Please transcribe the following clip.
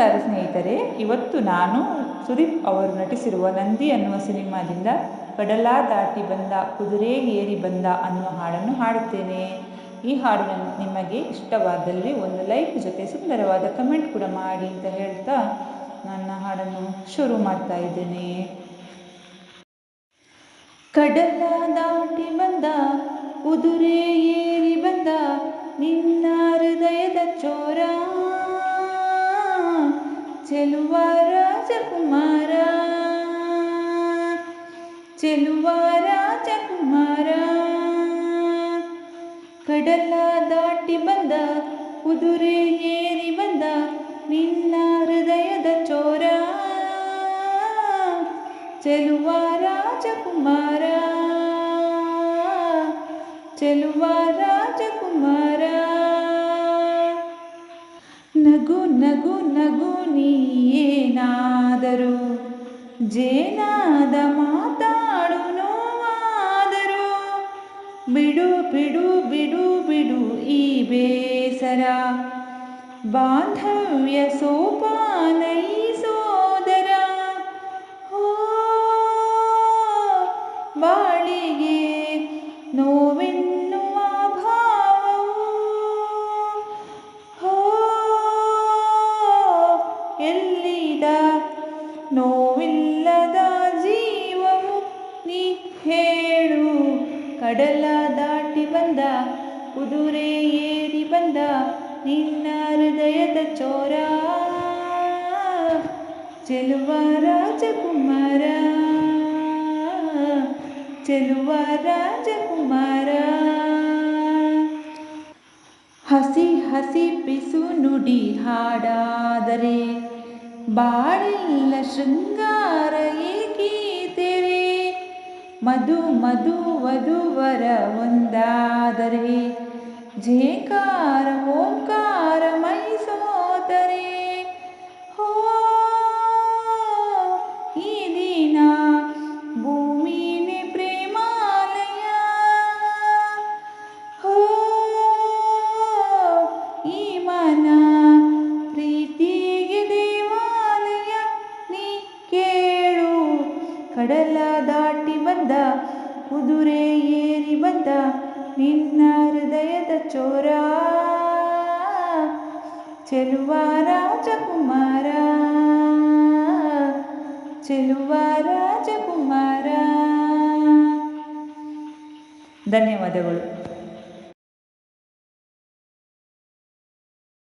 ನಮಸ್ಕಾರ ಸ್ನೇಹಿತರೆ, ಇವತ್ತು ನಾನು ಸುದೀಪ್ ಅವರು ನಟಿಸಿರುವ ನಂದಿ ಅನ್ನುವ ಸಿನಿಮಾದಿಂದ ಕಡಲ ದಾಟಿ ಬಂದ, ಕುದುರೆ ಏರಿ ಬಂದ ಅನ್ನುವ ಹಾಡನ್ನು ಹಾಡುತ್ತೇನೆ. ಈ ಹಾಡನ್ನು ನಿಮಗೆ ಇಷ್ಟವಾದಲ್ಲಿ ಒಂದು ಲೈಕ್ ಜೊತೆ ಸುಂದರವಾದ ಕಮೆಂಟ್ ಕೂಡ ಮಾಡಿ ಅಂತ ಹೇಳ್ತಾ ನನ್ನ ಹಾಡನ್ನು ಶುರು ಮಾಡ್ತಾ ಇದ್ದೇನೆ. ಕಡಲ ದಾಟಿ ಬಂದ, ಕುದುರೆ ಏರಿ ಬಂದ, ನಿನ್ನ ಹೃದಯದ ಚೋರ ಚೆಲುವ ರಾಜಕುಮಾರ ಚೆಲುವ ರಾಜಕುಮಾರ ಕಡಲ ದಾಟಿ ಬಂದ ಕುದುರೆ ಏರಿ ಬಂದ ನಿನ್ನ ಹೃದಯದ ಚೋರ ಚೆಲುವ ರಾಜಕುಮಾರ ಚೆಲುವ ನಗು ನಗು ನಗು ನೀಯೇನಾದರೂ, ಜೇನಾದ ಮಾತಾಡು ನೋವಾದರೂ, ಬಿಡು ಬಿಡು ಬಿಡು ಬಿಡು ಈ ಬೇಸರ, ಬಾಂಧವ್ಯ ಸೋಪಾನೈ ಸೋದರ ಹೋ, ಬಾಳಿಗೆ ನೋವೆನ್ನುವ ನೋವಿಲ್ಲದ ಜೀವವು ನೀ ಹೇಳು. ಕಡಲ ದಾಟಿ ಬಂದ, ಕುದುರೆ ಏರಿ ಬಂದ, ನಿನ್ನ ಹೃದಯದ ಚೋರ. ಚೆಲುವ ರಾಜಕುಮಾರ ಚೆಲುವ ರಾಜಕುಮಾರ. ಹಸಿ ಹಸಿ ಪಿಸು ನುಡಿ ಹಾಡಾದರೆ ಬಾಳೆಲ್ಲ ಶೃಂಗಾರ ಏಕೀತೆರೆ ಮಧು ಮಧು ವಧುವರ ಒಂದಾದರೆ ಜೇಕಾರ ಓಂಕಾರ ಕಡಲ ದಾಟಿ ಬಂದ ಕುದುರೆ ಏರಿ ಬಂದ ನಿನ್ನ ಹೃದಯದ ಚೋರ. ಚೆಲುವ ರಾಜಕುಮಾರ ಚೆಲುವ ರಾಜಕುಮಾರ. ಧನ್ಯವಾದಗಳು.